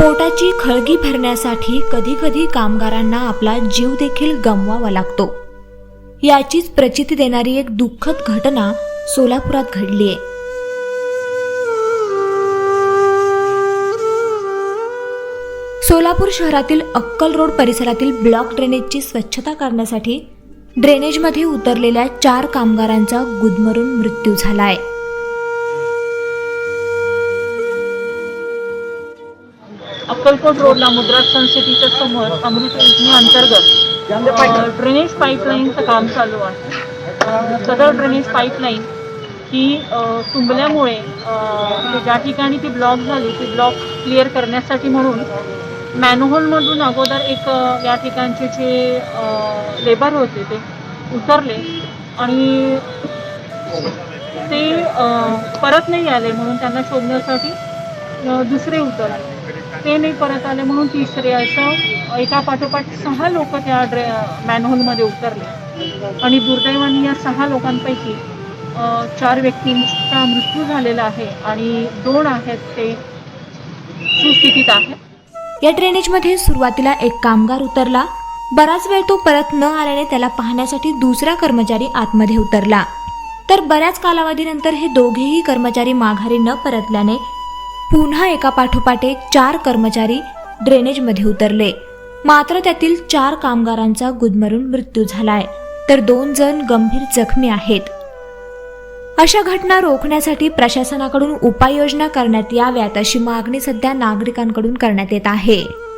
पोटाची खळगी भरण्यासाठी कधी कधी कामगारांना आपला जीव देखील गमवावा लागतो. याचीच प्रचिती देणारी एक दुःखद घटना सोलापुरात घडलीय सोलापूर शहरातील अक्कल रोड परिसरातील ब्लॉक ड्रेनेजची स्वच्छता करण्यासाठी ड्रेनेजमध्ये उतरलेल्या चार कामगारांचा गुदमरून मृत्यू झालाय अक्कलकोट रोडला मुद्रा सन सिटीच्या समोर अमृत योजने अंतर्गत म्हणजे ड्रेनेज पाईपलाईनचं काम चालू आहे. सदर ड्रेनेज पाईपलाईन ही तुंबल्यामुळे ज्या ठिकाणी ती ब्लॉक झाली ती ब्लॉक क्लिअर करण्यासाठी म्हणून मॅनहोलमधून अगोदर एक या ठिकाणचे जे लेबर होते ते उतरले आणि ते परत नाही आले म्हणून त्यांना शोधण्यासाठी दुसरे उतरले. ते नाही परत आले म्हणून तिसरे असं एका पाठोपाठ सहा लोक त्या ड्रे मॅनहोलमध्ये उतरले. आणि दुर्दैवाने या सहा लोकांपैकी चार व्यक्तींचा मृत्यू झालेला आहे आणि दोन आहेत ते सुस्थितीत आहेत. या ड्रेनेजमध्ये सुरुवातीला एक कामगार उतरला. बराच वेळ तो परत न आल्याने त्याला पाहण्यासाठी दुसरा कर्मचारी आतमध्ये उतरला. तर बऱ्याच कालावधीनंतर हे दोघेही कर्मचारी माघारी न परतल्याने पुन्हा एका पाठोपाठ एक चार कर्मचारी ड्रेनेजमध्ये उतरले. मात्र त्यातील चार कामगारांचा गुदमरून मृत्यू झालाय. तर दोन जण गंभीर जखमी आहेत. अशा घटना रोखण्यासाठी प्रशासनाकडून उपाययोजना करण्यात याव्यात अशी मागणी सध्या नागरिकांकडून करण्यात येत आहे.